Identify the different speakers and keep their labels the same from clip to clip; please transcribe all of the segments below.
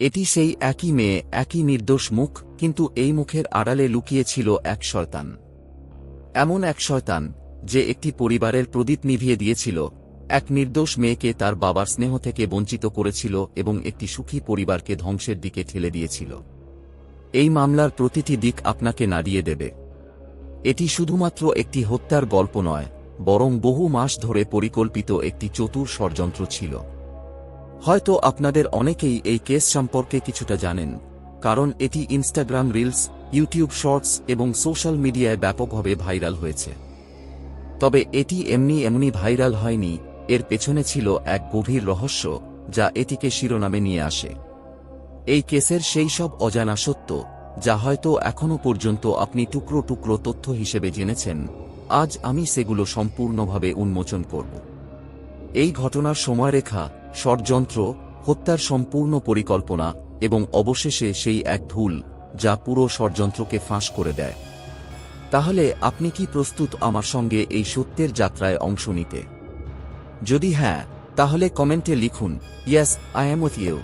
Speaker 1: এটি সেই একই মেয়ে, একই নির্দোষ মুখ, কিন্তু এই মুখের আড়ালে লুকিয়ে ছিল এক শয়তান। এমন এক শয়তান, যে একটি পরিবারের প্রদীপ নিভিয়ে দিয়েছিল, এক নির্দোষ মেয়েকে তার বাবার স্নেহ থেকে বঞ্চিত করেছিল এবং একটি সুখী পরিবারকে ধ্বংসের দিকে ঠেলে দিয়েছিল। এই মামলার প্রতিটি দিক আপনাকে নাড়িয়ে দেবে। এটি শুধুমাত্র একটি হত্যার গল্প নয়, বরং বহু মাস ধরে পরিকল্পিত একটি চতুর ষড়যন্ত্র ছিল। হয়তো আপনাদের অনেকেই এই কেস সম্পর্কে কিছুটা জানেন, কারণ এটি ইনস্টাগ্রাম রিলস ইউটিউব শর্টস এবং সোশ্যাল মিডিয়ায় ব্যাপকভাবে ভাইরাল হয়েছে। তবে এটি এমনি এমনি ভাইরাল হয়নি, এর পেছনে ছিল এক গভীর রহস্য, যা এটিকে শিরোনামে নিয়ে আসে। এই কেসের সেই সব অজানা সত্য, যা হয়তো এখনও পর্যন্ত আপনি টুকরো টুকরো তথ্য হিসেবে জেনেছেন, আজ আমি সেগুলো সম্পূর্ণভাবে উন্মোচন করব। এই ঘটনার সময়রেখা ষড়যন্ত্র, হত্যার সম্পূর্ণ পরিকল্পনা এবং অবশেষে সেই এক ভুল যা পুরো ষড়যন্ত্রকে ফাঁস করে দেয়। তাহলে আপনি কি প্রস্তুত আমার সঙ্গে এই সত্যের যাত্রায় অংশ নিতে? যদি হ্যাঁ তাহলে কমেন্টে লিখুন, ইয়াস, আই এম ইউ।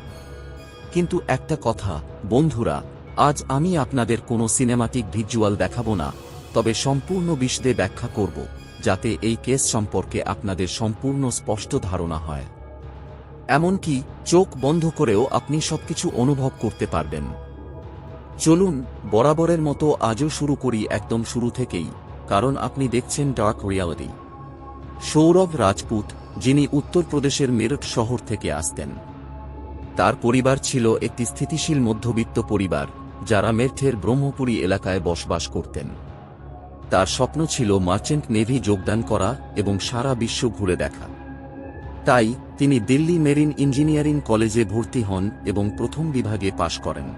Speaker 1: কিন্তু একটা কথা, বন্ধুরা, আজ আমি আপনাদের কোনো সিনেমাটিক ভিজুয়াল দেখাবো না, তবে সম্পূর্ণ বিষদে ব্যাখ্যা করব, যাতে এই কেস সম্পর্কে আপনাদের সম্পূর্ণ স্পষ্ট ধারণা হয়। এমনকি চোখ বন্ধ করেও আপনি সবকিছু অনুভব করতে পারবেন। চলুন, বরাবরের মতো আজও শুরু করি একদম শুরু থেকেই, কারণ আপনি দেখছেন ডার্ক রিয়ালিটি সৌরভ রাজপুত, যিনি উত্তরপ্রদেশের মেরঠ শহর থেকে আসতেন। তার পরিবার ছিল একটি স্থিতিশীল মধ্যবিত্ত পরিবার, যারা মেরঠের ব্রহ্মপুরী এলাকায় বসবাস করতেন। তার স্বপ্ন ছিল মার্চেন্ট নেভি যোগদান করা এবং সারা বিশ্ব ঘুরে দেখা। তাই, তিনি দিল্লি মেরিন ইঞ্জিনিয়ারিং কলেজে ভর্তি হন এবং প্রথম বিভাগে পাশ করেন।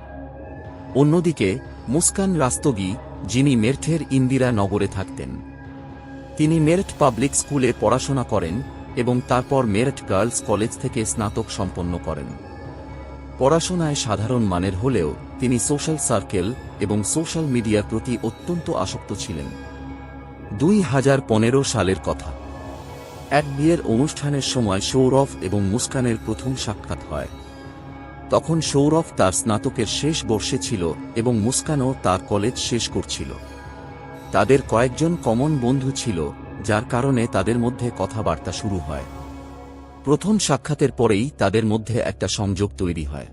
Speaker 1: অন্যদিকে, মুস্কান রাস্তগি, যিনি মেরঠের ইন্দিরা নগরে থাকতেন। তিনি মেরঠ পাবলিক স্কুলে পড়াশোনা করেন এবং তারপর মেরঠ গার্লস কলেজ থেকে স্নাতক সম্পন্ন করেন। পড়াশোনায় সাধারণ মানের হলেও, তিনি সোশ্যাল সার্কেল এবং সোশ্যাল মিডিয়ার প্রতি অত্যন্ত আসক্ত ছিলেন। দুই হাজার পনেরো সালের কথা। এক বিয়ের অনুষ্ঠানের সময় সৌরভ এবং মুস্কানের প্রথম সাক্ষাৎ হয়। তখন সৌরভ তার স্নাতকের শেষ বর্ষে ছিল এবং মুস্কানও তার কলেজ শেষ করছিল। তাদের কয়েকজন কমন বন্ধু ছিল, যার কারণে তাদের মধ্যে কথাবার্তা শুরু হয়। প্রথম সাক্ষাতের পরেই তাদের মধ্যে একটা সংযোগ তৈরি হয়।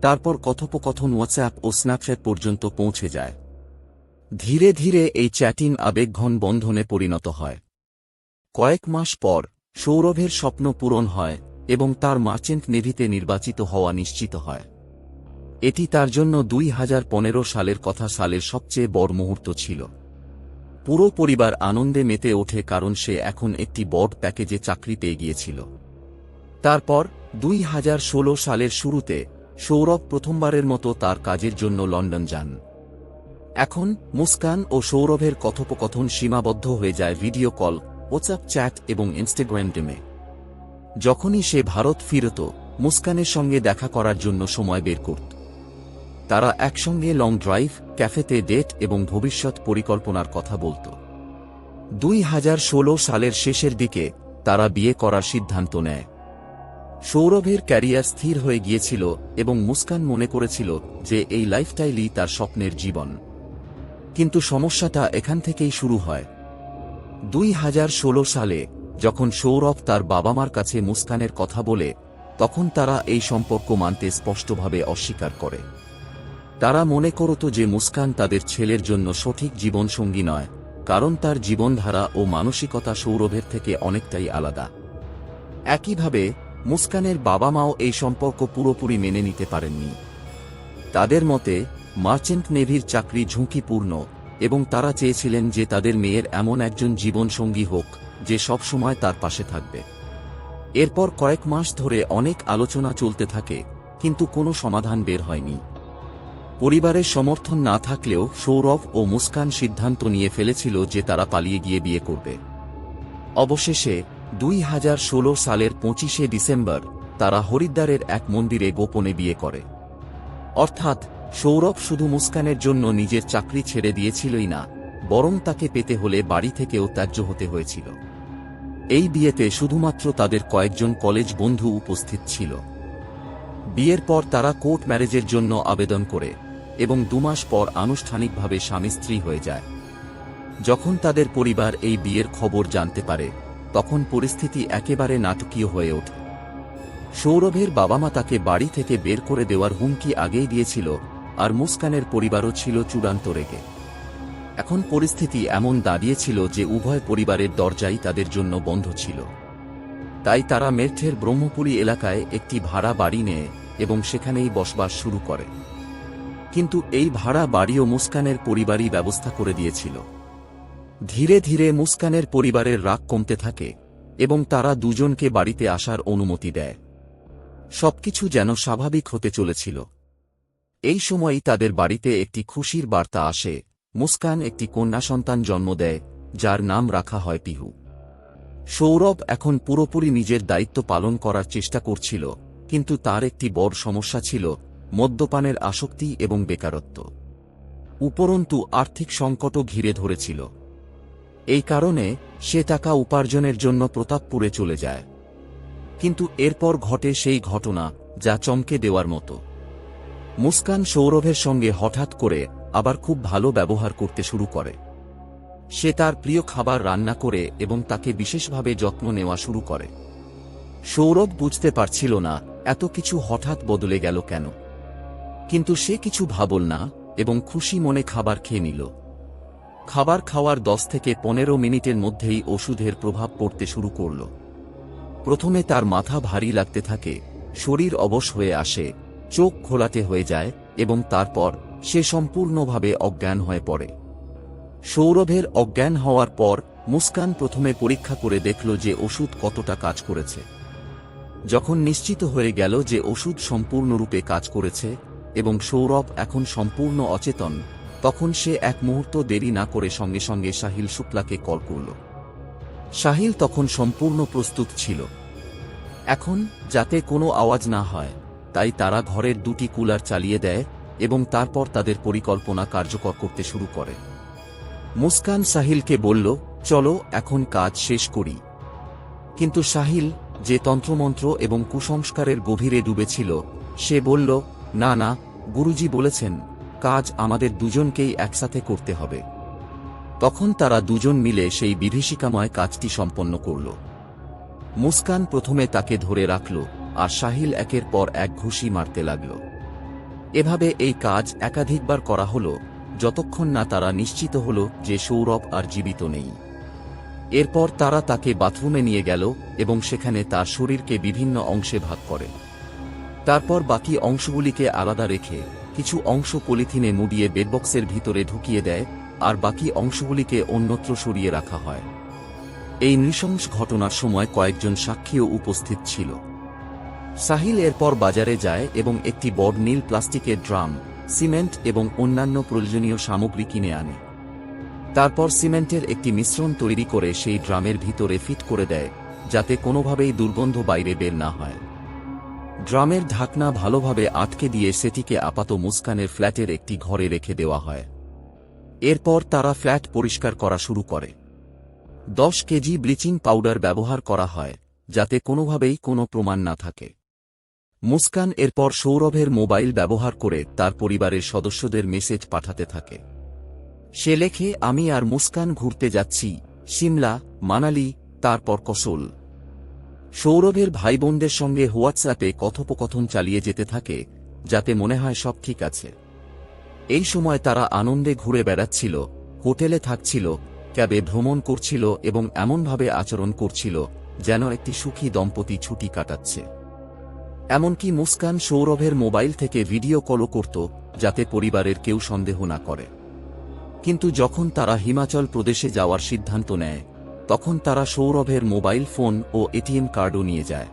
Speaker 1: তারপর কথোপকথন হোয়াটসঅ্যাপ ও স্ন্যাপচ্যাট পর্যন্ত পৌঁছে যায়। ধীরে ধীরে এই চ্যাটিং আবেগঘন বন্ধনে পরিণত হয়। কয়েক মাস পর সৌরভের স্বপ্ন পূরণ হয় এবং তার মার্চেন্ট নেভিতে নির্বাচিত হওয়া নিশ্চিত হয়। এটি তার জন্য দুই হাজার পনেরো সালের কথা সালের সবচেয়ে বড় মুহূর্ত ছিল। পুরো পরিবার আনন্দে মেতে ওঠে কারণ সে এখন একটি বড় প্যাকেজে চাকরি পেয়ে গিয়েছিল তারপর দুই হাজার ষোলো সালের শুরুতে সৌরভ প্রথমবারের মতো তার কাজের জন্য লন্ডন যান। এখন মুস্কান ও সৌরভের কথোপকথন সীমাবদ্ধ হয়ে যায় ভিডিও কল হোয়াটসঅ্যাপ চ্যাট এবং ইনস্টাগ্রাম ডিমে যখনই সে ভারত ফিরত, মুস্কানের সঙ্গে দেখা করার জন্য সময় বের করত। তারা একসঙ্গে লং ড্রাইভ ক্যাফেতে ডেট এবং ভবিষ্যৎ পরিকল্পনার কথা বলত। দুই হাজার ষোলো সালের শেষের দিকে তারা বিয়ে করার সিদ্ধান্ত নেয়। সৌরভের ক্যারিয়ার স্থির হয়ে গিয়েছিল এবং মুস্কান মনে করেছিল যে এই লাইফস্টাইলই তার স্বপ্নের জীবন। কিন্তু সমস্যাটা এখান থেকেই শুরু হয়। দুই হাজার ষোলো সালে, যখন সৌরভ তার বাবা মার কাছে মুস্কানের কথা বলে, তখন তারা এই সম্পর্ক মানতে স্পষ্টভাবে অস্বীকার করে। তারা মনে করত যে মুস্কান তাদের ছেলের জন্য সঠিক জীবনসঙ্গী নয়, কারণ তার জীবনধারা ও মানসিকতা সৌরভের থেকে অনেকটাই আলাদা। একইভাবে, মুস্কানের বাবা মাও এই সম্পর্ক পুরোপুরি মেনে নিতে পারেননি। তাদের মতে, মার্চেন্ট নেভির চাকরি ঝুঁকিপূর্ণ এবং তারা চেয়েছিলেন যে তাদের মেয়ের এমন একজন জীবনসঙ্গী হোক, যে সবসময় তার পাশে থাকবে। এরপর কয়েক মাস ধরে অনেক আলোচনা চলতে থাকে, কিন্তু কোনো সমাধান বের হয়নি। পরিবারের সমর্থন না থাকলেও সৌরভ ও মুস্কান সিদ্ধান্ত নিয়ে ফেলেছিল যে তারা পালিয়ে গিয়ে বিয়ে করবে। অবশেষে দুই হাজার ষোলো সালের পঁচিশে ডিসেম্বর তারা হরিদ্বারের এক মন্দিরে গোপনে বিয়ে করে। অর্থাৎ সৌরভ শুধু মুস্কানের জন্য নিজের চাকরি ছেড়ে দিয়েছিলই না, বরং তাকে পেতে হলে বাড়ি থেকেও ত্যায্য হতে হয়েছিল। এই বিয়েতে শুধুমাত্র তাদের কয়েকজন কলেজ বন্ধু উপস্থিত ছিল। বিয়ের পর তারা কোর্ট ম্যারেজের জন্য আবেদন করে এবং দুমাস পর আনুষ্ঠানিকভাবে স্বামী স্ত্রী হয়ে যায়। যখন তাদের পরিবার এই বিয়ের খবর জানতে পারে, তখন পরিস্থিতি একেবারে নাটকীয় হয়ে ওঠে। সৌরভের বাবা মা তাকে বাড়ি থেকে বের করে দেওয়ার হুমকি আগেই দিয়েছিল আর মুস্কানের পরিবারও ছিল চূড়ান্ত রেগে। এখন পরিস্থিতি এমন দাঁড়িয়েছিল যে উভয় পরিবারের দরজাই তাদের জন্য বন্ধ ছিল। তাই তারা মের্থের ব্রহ্মপুরী এলাকায় একটি ভাড়া বাড়ি নেয় এবং সেখানেই বসবাস শুরু করে। কিন্তু এই ভাড়া বাড়িও মুস্কানের পরিবারই ব্যবস্থা করে দিয়েছিল। ধীরে ধীরে মুস্কানের পরিবারের রাগ কমতে থাকে এবং তারা দুজনকে বাড়িতে আসার অনুমতি দেয়। সবকিছু যেন স্বাভাবিক হতে চলেছিল। এই সময়ই তাদের বাড়িতে একটি খুশির বার্তা আসে। মুস্কান একটি কন্যা সন্তান জন্ম দেয়, যার নাম রাখা হয় পিহু। সৌরভ এখন পুরোপুরি নিজের দায়িত্ব পালন করার চেষ্টা করছিল, কিন্তু তার একটি বড় সমস্যা ছিল মদ্যপানের আসক্তি এবং বেকারত্ব। উপরন্তু আর্থিক সংকটও ঘিরে ধরেছিল। এই কারণে সে টাকা উপার্জনের জন্য প্রতাপপুরে চলে যায়। কিন্তু এরপর ঘটে সেই ঘটনা, যা চমকে দেওয়ার মতো। মুস্কান সৌরভের সঙ্গে হঠাৎ করে আবার খুব ভালো ব্যবহার করতে শুরু করে। সে তার প্রিয় খাবার রান্না করে এবং তাকে বিশেষভাবে যত্ন নেওয়া শুরু করে। সৌরভ বুঝতে পারছিল না এত কিছু হঠাৎ বদলে গেল কেন। কিন্তু সে কিছু ভাবল না এবং খুশি মনে খাবার খেয়ে নিল। খাবার খাওয়ার দশ থেকে পনেরো মিনিটের মধ্যেই ওষুধের প্রভাব পড়তে শুরু করল। প্রথমে তার মাথা ভারী লাগতে থাকে, শরীর অবশ হয়ে আসে চোখ ঘোলাটে হয়ে যায় এবং তারপর সে সম্পূর্ণভাবে অজ্ঞান হয়ে পড়ে। সৌরভের অজ্ঞান হওয়ার পর মুস্কান প্রথমে পরীক্ষা করে দেখল যে ওষুধ কতটা কাজ করেছে। যখন নিশ্চিত হয়ে গেল যে ওষুধ সম্পূর্ণরূপে কাজ করেছে এবং সৌরভ এখন সম্পূর্ণ অচেতন, তখন সে এক মুহূর্ত দেরি না করে সঙ্গে সঙ্গে সাহিল শুক্লাকে কল করল। সাহিল তখন সম্পূর্ণ প্রস্তুত ছিল। এখন যাতে কোনো আওয়াজ না হয় তাই তারা ঘরের দুটি কুলার চালিয়ে দেয় এবং তারপর তাদের পরিকল্পনা কার্যকর করতে শুরু করে। মুস্কান সাহিলকে বলল, চলো, এখন কাজ শেষ করি। কিন্তু সাহিল, যে তন্ত্রমন্ত্র এবং কুসংস্কারের গভীরে ডুবেছিল, সে বলল, না না, গুরুজি বলেছেন, কাজ আমাদের দুজনকেই একসাথে করতে হবে। তখন তারা দুজন মিলে সেই বিভীষিকাময় কাজটি সম্পন্ন করল। মুস্কান প্রথমে তাকে ধরে রাখল আর সাহিল একের পর এক ঘুষি মারতে লাগল। এভাবে এই কাজ একাধিকবার করা হল, যতক্ষণ না তারা নিশ্চিত হল যে সৌরভ আর জীবিত নেই। এরপর তারা তাকে বাথরুমে নিয়ে গেল এবং সেখানে তার শরীরকে বিভিন্ন অংশে ভাগ করে। তারপর বাকি অংশগুলিকে আলাদা রেখে কিছু অংশ পলিথিনে মুড়িয়ে বেডবক্সের ভিতরে ঢুকিয়ে দেয় আর বাকি অংশগুলিকে অন্যত্র সরিয়ে রাখা হয়। এই নৃশংস ঘটনার সময় কয়েকজন সাক্ষীও উপস্থিত ছিল। সাহিল এরপর বাজারে যায় এবং একটি বড় নীল প্লাস্টিকের ড্রাম, সিমেন্ট এবং অন্যান্য প্রয়োজনীয় সামগ্রী কিনে আনে। তারপর সিমেন্টের একটি মিশ্রণ তৈরি করে সেই ড্রামের ভিতরে ফিট করে দেয়, যাতে কোনোভাবেই দুর্গন্ধ বাইরে বের না হয়। ড্রামের ঢাকনা ভালোভাবে আটকে দিয়ে সেটিকে আপাত মুস্কানের ফ্ল্যাটের একটি ঘরে রেখে দেওয়া হয়। এরপর তারা ফ্ল্যাট পরিষ্কার করা শুরু করে। দশ কেজি ব্লিচিং পাউডার ব্যবহার করা হয়, যাতে কোনোভাবেই কোনো প্রমাণ না থাকে। মুস্কান এরপর সৌরভের মোবাইল ব্যবহার করে তার পরিবারের সদস্যদের মেসেজ পাঠাতে থাকে। সে লেখে, আমি আর মুস্কান ঘুরতে যাচ্ছি, সিমলা, মানালি, তারপর কসল। সৌরভের ভাই বোনদের সঙ্গে হোয়াটসঅ্যাপে কথোপকথন চালিয়ে যেতে থাকে, যাতে মনে হয় সব ঠিক আছে। এই সময় তারা আনন্দে ঘুরে বেড়াচ্ছিল, হোটেলে থাকছিল, ক্যাবে ভ্রমণ করছিল এবং এমনভাবে আচরণ করছিল, যেন একটি সুখী দম্পতি ছুটি কাটাচ্ছে। এমনকি মুস্কান সৌরভের মোবাইল থেকে ভিডিও কলও করত, যাতে পরিবারের কেউ সন্দেহ না করে। কিন্তু যখন তারা হিমাচল প্রদেশে যাওয়ার সিদ্ধান্ত নেয়, তখন তারা সৌরভের মোবাইল ফোন ও এটিএম কার্ডও নিয়ে যায়।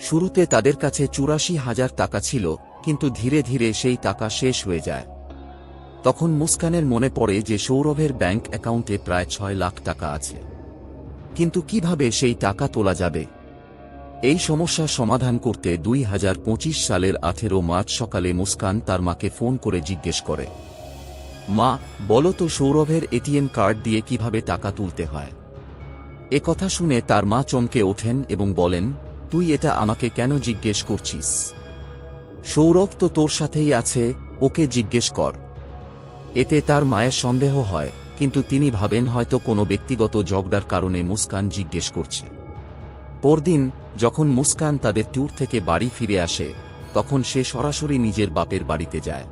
Speaker 1: শুরুতে তাদের কাছে চুরাশি হাজার টাকা ছিল, কিন্তু ধীরে ধীরে সেই টাকা শেষ হয়ে যায়। তখন মুস্কানের মনে পড়ে যে সৌরভের ব্যাংক অ্যাকাউন্টে প্রায় ছয় লাখ টাকা আছে। কিন্তু কীভাবে সেই টাকা তোলা যাবে? এই সমস্যার সমাধান করতে দুই হাজার পঁচিশ সালের আঠেরো মার্চ সকালে মুস্কান তার মাকে ফোন করে জিজ্ঞেস করে। মা, বলো তো সৌরভের এটিএম কার্ড দিয়ে কীভাবে টাকা তুলতে হয়? এ কথা শুনে তার মা চমকে ওঠেন এবং বলেন, তুই এটা আমাকে কেন জিজ্ঞেস করছিস? সৌরভ তো তোর সাথেই আছে, ওকে জিজ্ঞেস কর। এতে তার মায়ের সন্দেহ হয়, কিন্তু তিনি ভাবেন হয়তো কোনো ব্যক্তিগত ঝগড়ার কারণে মুস্কান জিজ্ঞেস করছে। পরদিন, যখন মুস্কান তাদের ট্যুর থেকে বাড়ি ফিরে আসে, তখন সে সরাসরি নিজের বাপের বাড়িতে যায়।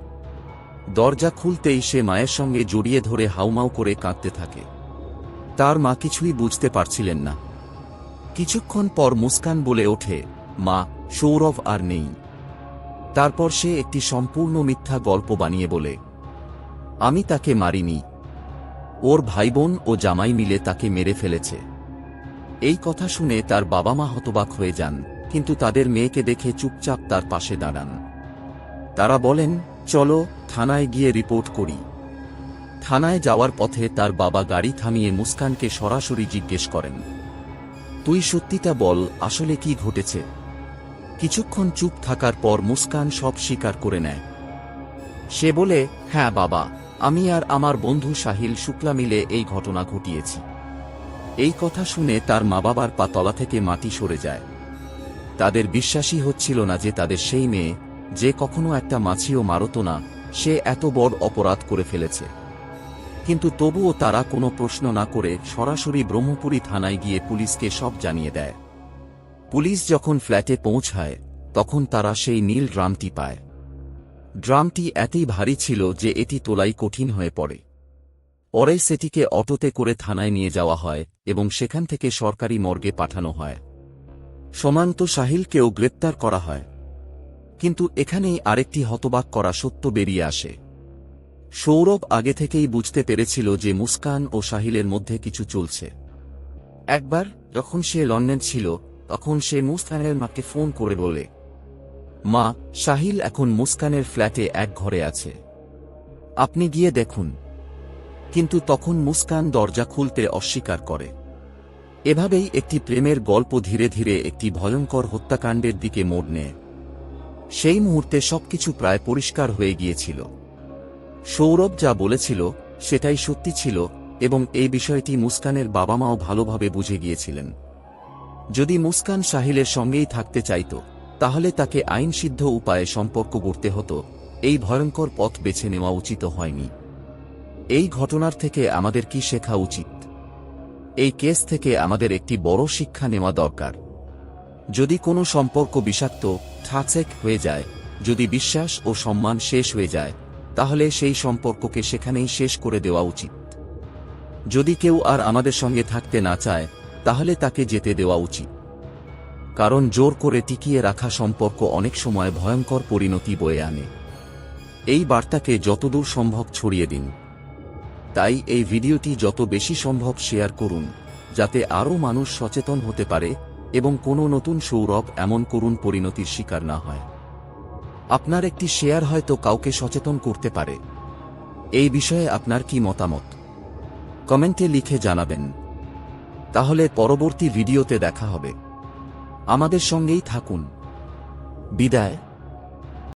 Speaker 1: দরজা খুলতেই সে মায়ের সঙ্গে জড়িয়ে ধরে হাউমাউ করে কাঁদতে থাকে। তার মা কিছুই বুঝতে পারছিলেন না। কিছুক্ষণ পর মুস্কান বলে ওঠে, মা, সৌরভ আর নেই। তারপর সে একটি সম্পূর্ণ মিথ্যা গল্প বানিয়ে বলে, আমি তাকে মারিনি। ওর ভাইবোন ও জামাই মিলে তাকে মেরে ফেলেছে। এই কথা শুনে তার বাবা মা হতবাক হয়ে যান, কিন্তু তাদের মেয়েকে দেখে চুপচাপ তার পাশে দাঁড়ান। তারা বলেন, চলো, থানায় গিয়ে রিপোর্ট করি। থানায় যাওয়ার পথে তার বাবা গাড়ি থামিয়ে মুস্কানকে সরাসরি জিজ্ঞেস করেন, তুই সত্যিটা বল, আসলে কি ঘটেছে? কিছুক্ষণ চুপ থাকার পর মুস্কান সব স্বীকার করে নেয়। সে বলে হ্যাঁ বাবা, আমি আর আমার বন্ধু সাহিল শুক্লা মিলে এই ঘটনা ঘটিয়েছি। এই কথা শুনে তার মা বাবার পাতলা থেকে মাটি সরে যায়। তাদের বিশ্বাসই হচ্ছিল না যে তাদের সেই মেয়ে, যে কখনো একটা মাছিও মারত না, সে এত বড় অপরাধ করে ফেলেছে। কিন্তু তবুও তারা কোনো প্রশ্ন না করে সরাসরি ব্রহ্মপুরী থানায় গিয়ে পুলিশকে সব জানিয়ে দেয়। পুলিশ যখন ফ্ল্যাটে পৌঁছায়, তখন তারা সেই নীল ড্রামটি পায়। ড্রামটি এতই ভারী ছিল যে এটি তোলাই কঠিন হয়ে পড়ে। পরে সেটিকে অটোতে করে থানায় নিয়ে যাওয়া হয় এবং সেখান থেকে সরকারি মর্গে পাঠানো হয়। সমান্ত সাহিলকেও গ্রেপ্তার করা হয়। কিন্তু এখানেই আরেকটি হতবাক করা সত্য বেরিয়ে আসে। সৌরভ আগে থেকেই বুঝতে পেরেছিল যে মুস্কান ও সাহিলের মধ্যে কিছু চলছে। একবার যখন সে লন্ডন ছিল, তখন সে মুস্কানের মাকে ফোন করে বলে, মা, সাহিল এখন মুস্কানের ফ্ল্যাটে এক ঘরে আছে। আপনি গিয়ে দেখুন। কিন্তু তখন মুস্কান দরজা খুলতে অস্বীকার করে। এভাবেই একটি প্রেমের গল্প ধীরে ধীরে একটি ভয়ঙ্কর হত্যাকাণ্ডের দিকে মোড় নেয়। সেই মুহূর্তে সবকিছু প্রায় পরিষ্কার হয়ে গিয়েছিল। সৌরভ যা বলেছিল, সেটাই সত্যি ছিল এবং এই বিষয়টি মুস্কানের বাবা মাও ভালোভাবে বুঝে গিয়েছিলেন। যদি মুস্কান সাহিলের সঙ্গেই থাকতে চাইত, তাহলে তাকে আইনসিদ্ধ উপায়ে সম্পর্ক গড়তে হতো, এই ভয়ঙ্কর পথ বেছে নেওয়া উচিত হয়নি। এই ঘটনার থেকে আমাদের কি শেখা উচিত? এই কেস থেকে আমাদের একটি বড় শিক্ষা নেওয়া দরকার। যদি কোনো সম্পর্ক বিষাক্ত, ঠাচেক হয়ে যায়, যদি বিশ্বাস ও সম্মান শেষ হয়ে যায়, তাহলে সেই সম্পর্ককে সেখানেই শেষ করে দেওয়া উচিত। যদি কেউ আর আমাদের সঙ্গে থাকতে না চায়, তাহলে তাকে যেতে দেওয়া উচিত। কারণ জোর করে টিকিয়ে রাখা সম্পর্ক অনেক সময় ভয়ঙ্কর পরিণতি বয়ে আনে। এই বার্তাকে যতদূর সম্ভব ছড়িয়ে দিন। তাই এই ভিডিওটি যত বেশি সম্ভব শেয়ার করুন, যাতে আরও মানুষ সচেতন হতে পারে এবং কোনো নতুন সৌরভ এমন করুণ পরিণতির শিকার না হয়। আপনার একটি শেয়ার হয়তো কাউকে সচেতন করতে পারে। এই বিষয়ে আপনার কি মতামত? কমেন্টে লিখে জানাবেন। তাহলে পরবর্তী ভিডিওতে দেখা হবে। আমাদের সঙ্গেই থাকুন। বিদায়।